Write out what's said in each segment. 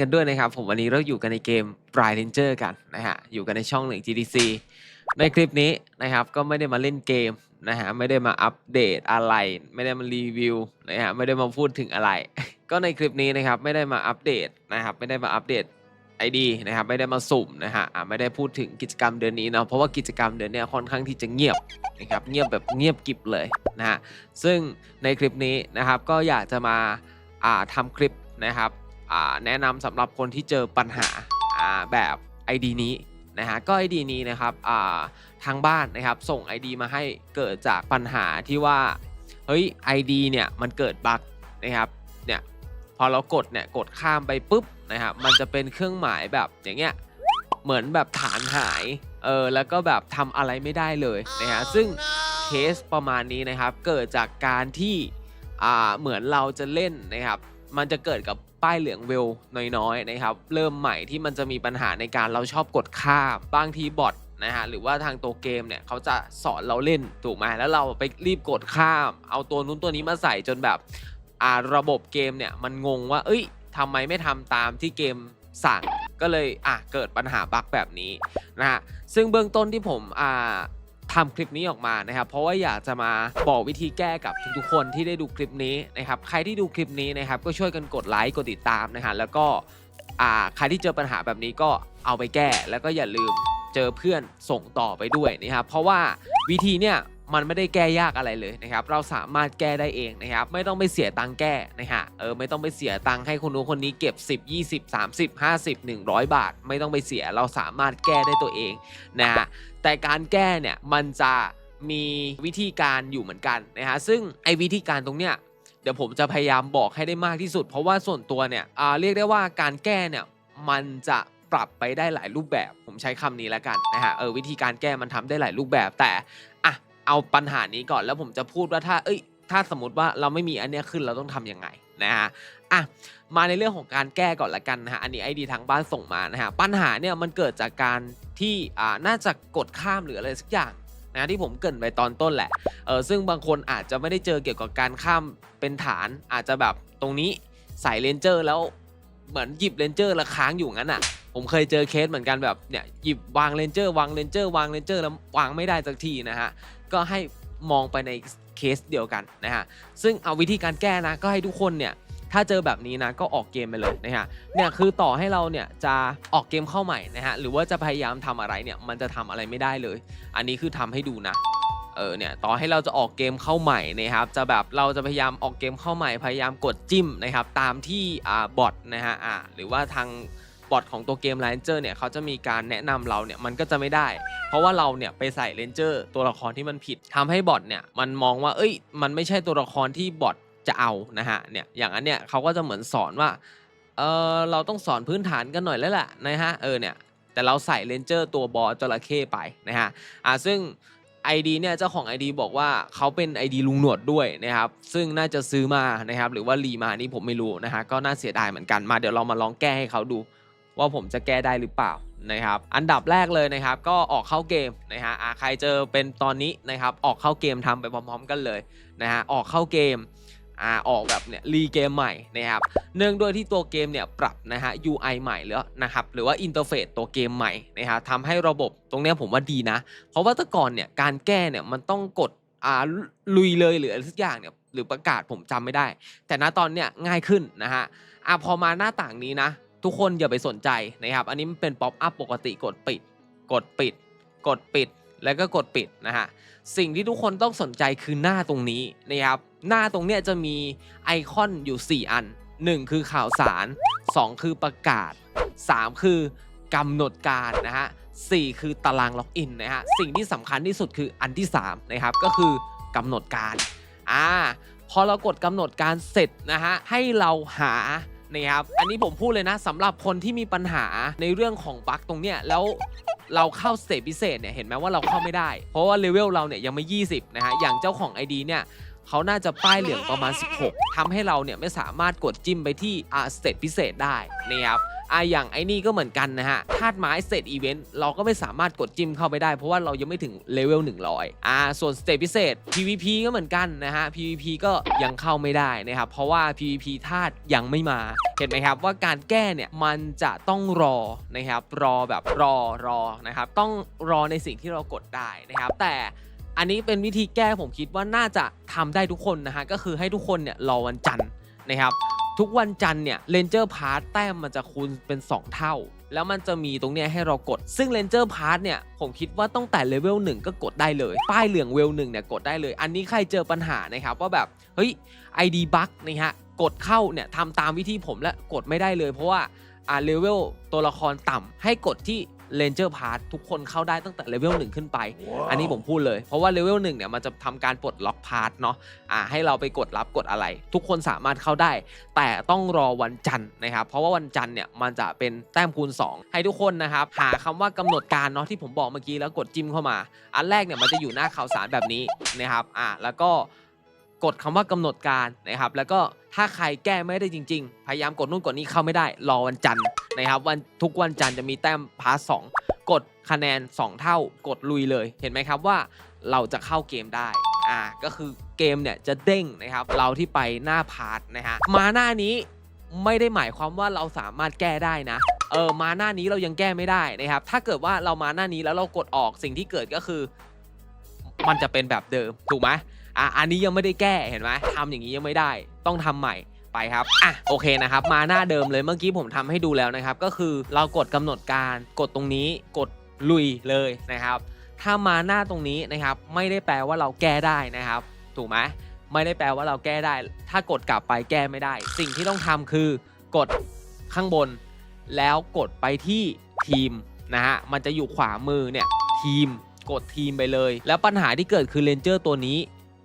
กันด้วยนะครับ ผมวันนี้เราอยู่กันในเกม b r i Ranger กันนะฮะอยู่กันในช่องหนึ่ง GDC ในคลิปนี้นะครับก็ไม่ได้มาเล่นเกมนะฮะไม่ได้มาอัปเดตอะไร ไม่ได้มารีวิวนะฮะไม่ได้มาพูดถึงอะไร ก็ในคลิปนี้นะครับไม่ได้มาอัปเดตนะครับไม่ได้มาอัปเดต ID นะครับไม่ได้มาสุ่มนะฮะไม่ได้พูดถึงกิจกรรมเดือนนี้เนาะเพราะว่ากิจกรรมเดือนนี้ค่อนข้างที่จะเงียบนะครับเงียบแบบเงียบกิบเลยนะฮะซึ่งในคลิปนี้นะครับก็อยากจะมาอ่าทำคลิปนะครับ แนะนำสำหรับคนที่เจอปัญหาอ่าแบบ ID นี้นะฮะก็ ID นี้นะครับอ่าทางบ้านนะครับส่ง ID มาให้เกิดจากปัญหาที่ว่าเฮ้ย ID เนี่ยมันเกิดบั๊กนะครับเนี่ยพอเรากดเนี่ยกดข้ามไปปุ๊บนะครับมันจะเป็นเครื่องหมายแบบอย่างเงี้ยเหมือนแบบฐานหายเออแล้วก็แบบทำอะไรไม่ได้เลยนะฮะซึ่งเคสประมาณนี้นะครับเกิดจากการที่อ่าเหมือนเราจะเล่นนะครับมันจะเกิดกับ ป้ายเหลืองเวลน้อยๆนะครับเริ่มใหม่ที่มันจะมีปัญหาในการเราชอบกดข้ามบางทีบอทนะฮะหรือว่าทางตัวเกมเนี่ยเขาจะสอนเราเล่นถูกไหมแล้วเราไปรีบกดข้าม เอาตัวนู้นตัวนี้มาใส่จนแบบอ่าระบบเกมเนี่ยมันงงว่า เอ้ยทำไมไม่ทำตามที่เกมสั่งก็เลยอะเกิดปัญหาบั๊กแบบนี้นะฮะซึ่งเบื้องต้นที่ผมอ่า ทำคลิปนี้ออกมานะครับ เพราะว่าอยากจะมาบอกวิธีแก้กับทุกๆคนที่ได้ดูคลิปนี้นะครับ ใครที่ดูคลิปนี้นะครับ ก็ช่วยกันกดไลค์กดติดตามนะฮะแล้วก็อ่าใครที่เจอปัญหาแบบนี้ก็เอาไปแก้ แล้วก็อย่าลืมเจอเพื่อนส่งต่อไปด้วยนะครับเพราะว่าวิธีเนี่ย มันไม่ได้แก้ยากอะไรเลยนะครับ เราสามารถแก้ได้เองนะครับ ไม่ต้องไปเสียตังค์แก้นะฮะ เออ ไม่ต้องไปเสียตังค์ให้คนนู้นคนนี้เก็บ 10 20 30 50 100 บาท ไม่ต้องไปเสีย เราสามารถแก้ได้ตัวเองนะฮะ แต่การแก้เนี่ย มันจะมีวิธีการอยู่เหมือนกันนะฮะ ซึ่งไอ้วิธีการตรงเนี้ยเดี๋ยวผมจะพยายามบอกให้ได้มากที่สุด เพราะว่าส่วนตัวเนี่ยอ่าเรียกได้ว่าการแก้เนี่ยมันจะปรับไปได้หลายรูปแบบ ผมใช้คำนี้แล้วกันนะฮะเออวิธีการแก้มันทำได้หลายรูปแบบแต่อะ เอาปัญหานี้ก่อนแล้วผมจะพูดว่าถ้า เอ้ย ถ้าสมมติว่าเราไม่มีอันเนี้ยขึ้นเราต้องทำยังไงนะฮะอะมาในเรื่องของการแก้ก่อนละกันนะฮะอันนี้ไอดีทางบ้านส่งมานะฮะปัญหาเนี่ยมันเกิดจากการที่อ่าน่าจะกดข้ามหรืออะไรสักอย่างนะที่ผมเกินไปตอนต้นแหละเออซึ่งบางคนอาจจะไม่ได้เจอเกี่ยวกับการข้ามเป็นฐานอาจจะแบบตรงนี้ใส่เลนเจอร์แล้วเหมือนหยิบเลนเจอร์แล้วค้างอยู่งั้นอะ ผมเคยเจอเคสเหมือนกันแบบเนี่ยหยิบวางเลนเจอร์วางเลนเจอร์วางเลนเจอร์แล้ววางไม่ได้สักทีนะฮะก็ให้มองไปในเคสเดียวกันนะฮะซึ่งเอาวิธีการแก้นะก็ให้ทุกคนเนี่ยถ้าเจอแบบนี้นะก็ออกเกมไปเลยนะฮะเนี่ยคือต่อให้เราเนี่ยจะออกเกมเข้าใหม่นะฮะหรือว่าจะพยายามทำอะไรเนี่ยมันจะทำอะไรไม่ได้เลย อันนี้คือทำให้ดูนะเออเนี่ยต่อให้เราจะออกเกมเข้าใหม่นะครับจะแบบเราจะพยายามออกเกมเข้าใหม่ พยายามกดจิ้มนะครับตามที่อ่าบอทนะฮะอ่าหรือว่าทาง บอทของตัวเกม Ranger เนี่ยเขาจะมีการแนะนำเราเนี่ยมันก็จะไม่ได้ เพราะว่าเราเนี่ยไปใส่ Ranger ตัวละครที่มันผิดทำให้บอทเนี่ยมันมองว่าเอ้ยมันไม่ใช่ตัวละครที่บอทจะเอานะฮะเนี่ยอย่างนั้นเนี่ยเขาก็จะเหมือนสอนว่าเออเราต้องสอนพื้นฐานกันหน่อยแล้วแหละนะฮะเออเนี่ยแต่เราใส่ Ranger ตัวบอสจระเข้ไปนะฮะอ่าซึ่ง ID เนี่ยเจ้าของ ID บอกว่าเขาเป็น ID ลุงหนวดด้วยนะครับซึ่งน่าจะซื้อมานะครับหรือว่ารีมานี่ผมไม่รู้นะฮะก็น่าเสียดายเหมือนกันมาเดี๋ยวเรามาลองแก้ให้เขาดู ว่าผมจะแก้ได้หรือเปล่านะครับอันดับแรกเลยนะครับก็ออกเข้าเกมนะฮะอ่าใครเจอเป็นตอนนี้นะครับออกเข้าเกมทำไปพร้อม ๆ กันเลยนะฮะออกเข้าเกมอ่าออกแบบเนี่ยรีเกมใหม่นะครับเนื่องด้วยที่ตัวเกมเนี่ยปรับนะฮะ UI ใหม่แล้วนะครับหรือว่าอินเทอร์เฟซตัวเกมใหม่นะครับทำให้ระบบตรงเนี้ยผมว่าดีนะ เพราะว่าแต่ก่อนเนี่ยการแก้เนี่ยมันต้องกดอ่าลุยเลยหรืออะไรสักอย่างเนี่ยหรือประกาศผมจำไม่ได้ แต่ณตอนเนี้ยง่ายขึ้นนะฮะอะพอมาหน้าต่างนี้นะ ทุกคนอย่าไปสนใจนะครับ อันนี้มันเป็นป๊อปอัพปกติกดปิด กดปิด กดปิด แล้วก็กดปิดนะฮะ สิ่งที่ทุกคนต้องสนใจคือหน้าตรงนี้นะครับ หน้าตรงเนี้ยจะมีไอคอนอยู่ 4 อัน 1 คือข่าวสาร 2 คือประกาศ 3 คือกำหนดการนะฮะ4คือตารางล็อกอินนะฮะ สิ่งที่สำคัญที่สุดคืออันที่ 3 นะครับ ก็คือกำหนดการ อ่า พอเรากดกำหนดการเสร็จนะฮะ ให้เราหา นะครับ อันนี้ผมพูดเลยนะสำหรับคนที่มีปัญหาในเรื่องของบั๊กตรงเนี้ยแล้วเราเข้าสเตจพิเศษเนี่ยเห็นไหมว่าเราเข้าไม่ได้ เพราะว่าเลเวลเราเนี่ยยังไม่ 20 นะฮะอย่างเจ้าของ ID เนี่ย เขาน่าจะป้ายเหลืองประมาณ 16ทำให้เราเนี่ยไม่สามารถกดจิ้มไปที่อาสเตจพิเศษได้นะครับอะอย่างไอ้นี่ก็เหมือนกันนะฮะธาตุไม้เสร็จอีเวนต์เราก็ไม่สามารถกดจิ้มเข้าไปได้ เพราะว่าเรายังไม่ถึงเลเวล100 อ่า ส่วนสเตจพิเศษ PVP ก็เหมือนกันนะฮะ PVP ก็ยังเข้าไม่ได้นะครับ เพราะว่า PVP ธาตุยังไม่มา เห็นไหมครับว่าการแก้เนี่ยมันจะต้องรอนะครับ รอแบบรอรอนะครับ ต้องรอในสิ่งที่เรากดได้นะครับ แต่ อันนี้เป็นวิธีแก้ผมคิดว่าน่าจะทำได้ทุกคนนะฮะก็คือให้ทุกคนเนี่ยรอวันจันทร์นะครับทุกวันจันทร์เนี่ยเลนเจอร์พาร์ตแต้มมันจะคูณเป็น 2 เท่า แล้วมันจะมีตรงเนี้ยให้เรากด ซึ่งเลนเจอร์พาร์ตเนี่ยผมคิดว่าตั้งแต่เลเวล1ก็กดได้เลย ป้ายเหลืองเวล1เนี่ยกดได้เลย อันนี้ใครเจอปัญหานะครับว่าแบบเฮ้ย ID บั๊กนะฮะกดเข้าเนี่ยทำตามวิธีผมและกดไม่ได้เลย เพราะว่าอ่าเลเวลตัวละครต่ำให้กดที่ เลนเจอร์พาร์ตทุกคนเข้าได้ตั้งแต่เลเวล1ขึ้นไป อันนี้ผมพูดเลย เพราะว่าเลเวลหนึ่งเนี่ยมันจะทำการปลดล็อกพาร์ทเนาะอ่าให้เราไปกดรับกดอะไร ทุกคนสามารถเข้าได้ แต่ต้องรอวันจันทร์นะครับ เพราะว่าวันจันทร์เนี่ยมันจะเป็นแต้มคูณ 2 ให้ทุกคนนะครับ หาคำว่ากำหนดการเนาะที่ผมบอกเมื่อกี้แล้วกดจิ้มเข้ามา อันแรกเนี่ยมันจะอยู่หน้าข่าวสารแบบนี้นะครับอ่าแล้วก็ กดคำว่ากำหนดการนะครับ แล้วก็ถ้าใครแก้ไม่ได้จริง ๆ พยายามกดนู่นกดนี้เข้าไม่ได้ รอวันจันทร์นะครับวันทุกวันจันทร์จะมีแต้มพาร์ทสองกดคะแนน 2 เท่ากดลุยเลย เห็นไหมครับว่าเราจะเข้าเกมได้อ่าก็คือเกมเนี่ยจะเด้งนะครับ เราที่ไปหน้าพาร์ทนะฮะมาหน้านี้ไม่ได้หมายความว่าเราสามารถแก้ได้นะเออมาหน้านี้เรายังแก้ไม่ได้นะครับ ถ้าเกิดว่าเรามาหน้านี้แล้วเรากดออกสิ่งที่เกิดก็คือ มันจะเป็นแบบเดิมถูกไหม อะอันนี้ยังไม่ได้แก้เห็นไหมทำอย่างนี้ยังไม่ได้ต้องทำใหม่ไปครับ อะ โอเคนะครับ มาหน้าเดิมเลย เมื่อกี้ผมทำให้ดูแล้วนะครับ ก็คือเรากดกำหนดการ กดตรงนี้ กดลุยเลยนะครับ ถ้ามาหน้าตรงนี้นะครับ ไม่ได้แปลว่าเราแก้ได้นะครับ ถูกไหมไม่ได้แปลว่าเราแก้ได้ ถ้ากดกลับไปแก้ไม่ได้ สิ่งที่ต้องทำคือกดข้างบน แล้วกดไปที่ทีมนะฮะ มันจะอยู่ขวามือเนี่ย ทีม กดทีมไปเลย แล้วปัญหาที่เกิดคือเลนเจอร์ตัวนี้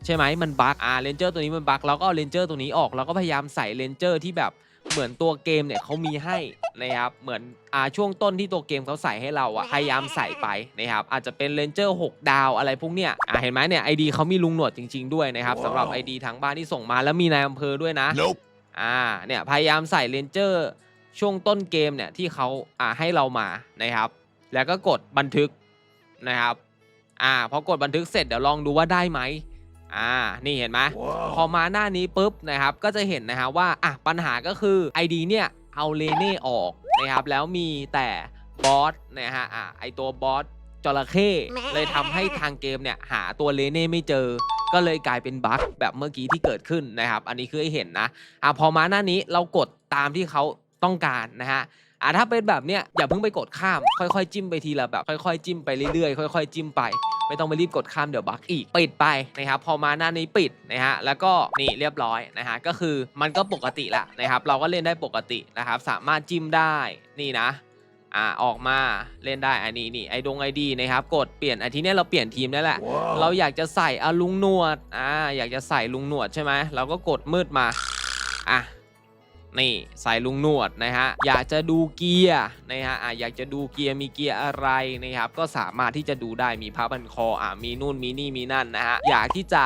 ใช่ไหมมันบั๊กอ่าเรนเจอร์ตัวนี้มันบั๊กเราก็เอาเรนเจอร์ตัวนี้ออกเราก็พยายามใส่เรนเจอร์ที่แบบเหมือนตัวเกมเนี่ยเขามีให้นะครับเหมือนอ่าช่วงต้นที่ตัวเกมเขาใส่ให้เราอะพยายามใส่ไปนะครับอาจจะเป็นเรนเจอร์6ดาวอะไรพวกเนี้ยอ่าเห็นไหมเนี่ยไอดีเขามีลุงหนวดจริง ๆด้วยนะครับสำหรับ ID ทางบ้านที่ส่งมาแล้วมีนายอำเภอด้วยนะ Nope. อ่าเนี่ยพยายามใส่เรนเจอร์ช่วงต้นเกมเนี่ยที่เขาอ่าให้เรามานะครับ แล้วก็กดบันทึกนะครับอ่าพอกดบันทึกเสร็จเดี๋ยวลองดูว่าได้ไหม อ่า นี่เห็นไหมพอ Wow. มาหน้านี้ปุ๊บนะครับ ก็จะเห็นนะฮะว่า อะ ปัญหาก็คือ ID เนี่ยเอาเลเน่ออกนะครับ แล้วมีแต่บอสนะฮะ อะ ไอตัวบอสจระเข้เลยทำให้ทางเกมเนี่ยหาตัวเลเน่ไม่เจอ ก็เลยกลายเป็นบั๊กแบบเมื่อกี้ที่เกิดขึ้นนะครับ อันนี้คือให้เห็นนะอะพอมาหน้านี้เรากดตามที่เขาต้องการนะฮะอะถ้าเป็นแบบเนี้ยอย่าเพิ่งไปกดข้าม ค่อยๆ จิ้มไปทีละแบบ ค่อยๆ จิ้มไปเรื่อยๆ ค่อย ๆ จิ้มไป ไม่ต้องไปรีบกดข้ามเดี๋ยวบั๊กอีกปิดไปนะครับพอมาหน้านี้ปิดนะฮะแล้วก็นี่เรียบร้อยนะฮะก็คือมันก็ปกติละนะครับ เราก็เล่นได้ปกตินะครับ สามารถจิ้มได้นี่นะอ่าออกมาเล่นได้อันนี้นี่ไอดงไอดีนะครับกดเปลี่ยนอันทีเนี้ยเราเปลี่ยนทีมได้แหละ Wow. เราอยากจะใส่อาลุงหนวดอ่าอยากจะใส่ลุงหนวดใช่ไหมเราก็กดมืดมาอะ นี่ใส่ลุงหนวดนะฮะอยากจะดูเกียร์นะฮะอะอยากจะดูเกียร์มีเกียร์อะไรนะครับก็สามารถที่จะดูได้มีผ้าพันคออะมีนู่นมีนี่มีนั่นนะฮะอยากที่จะ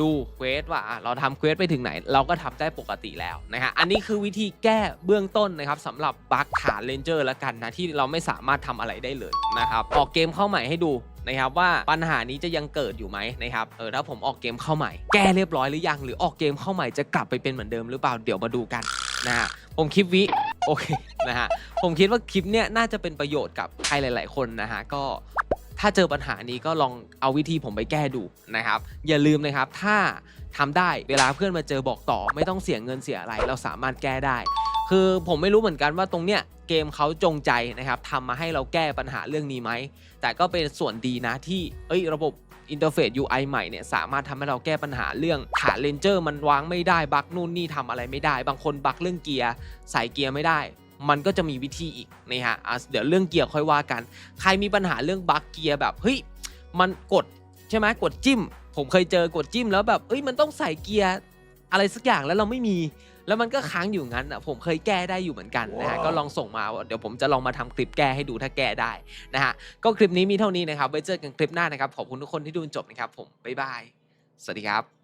ดูเควสว่าเราทำเควสไปถึงไหน เราก็ทำได้ปกติแล้วนะฮะอันนี้คือวิธีแก้เบื้องต้นนะครับสำหรับบั๊กฐานเลนเจอร์ล้วกันนะที่เราไม่สามารถทำอะไรได้เลยนะครับออกเกมเข้าใหม่ให้ดู นะครับว่าปัญหานี้จะยังเกิดอยู่ไหมนะครับเออถ้าผมออกเกมเข้าใหม่ แก้เรียบร้อยหรือยังหรือออกเกมเข้าใหม่จะกลับไปเป็นเหมือนเดิมหรือเปล่าเดี๋ยวมาดูกันนะฮะผมคลิปวิโอเคนะฮะผมคิดว่าคลิปเนี้ยน่าจะเป็นประโยชน์กับใครหลาย ๆ คนนะฮะก็ถ้าเจอปัญหานี้ก็ลองเอาวิธีผมไปแก้ดูนะครับ อย่าลืมนะครับถ้าทำได้เวลาเพื่อนมาเจอบอกต่อ ไม่ต้องเสียเงินเสียอะไร เราสามารถแก้ได้ คือผมไม่รู้เหมือนกันว่าตรงเนี้ย เกมเขาจงใจนะครับทำมาให้เราแก้ปัญหาเรื่องนี้ไหม แต่ก็เป็นส่วนดีนะที่เอ้ยระบบอินเทอร์เฟซ UI ใหม่เนี่ยสามารถทำให้เราแก้ปัญหาเรื่องฐาเลนเจอร์มันวางไม่ได้บักนู่นนี่ทำอะไรไม่ได้ บางคนบักเรื่องเกียร์ใส่เกียร์ไม่ได้ มันก็จะมีวิธีอีกนะฮะเดี๋ยวเรื่องเกียร์ค่อยว่ากัน ใครมีปัญหาเรื่องบักเกียร์แบบเฮ้ยมันกดใช่ไหมกดจิ้ม ผมเคยเจอกดจิ้มแล้วแบบเอ้ยมันต้องใส่เกียร์ อะไรสักอย่างแล้วเราไม่มี แล้วมันก็ค้างอยู่งั้นอะผมเคยแก้ได้อยู่เหมือนกันนะฮะว้าวก็ลองส่งมาเดี๋ยวผมจะลองมาทำคลิปแก้ให้ดูถ้าแก้ได้นะฮะก็คลิปนี้มีเท่านี้นะครับไว้เจอกันคลิปหน้านะครับขอบคุณทุกคนที่ดูจนจบนะครับผมบ๊ายบายสวัสดีครับ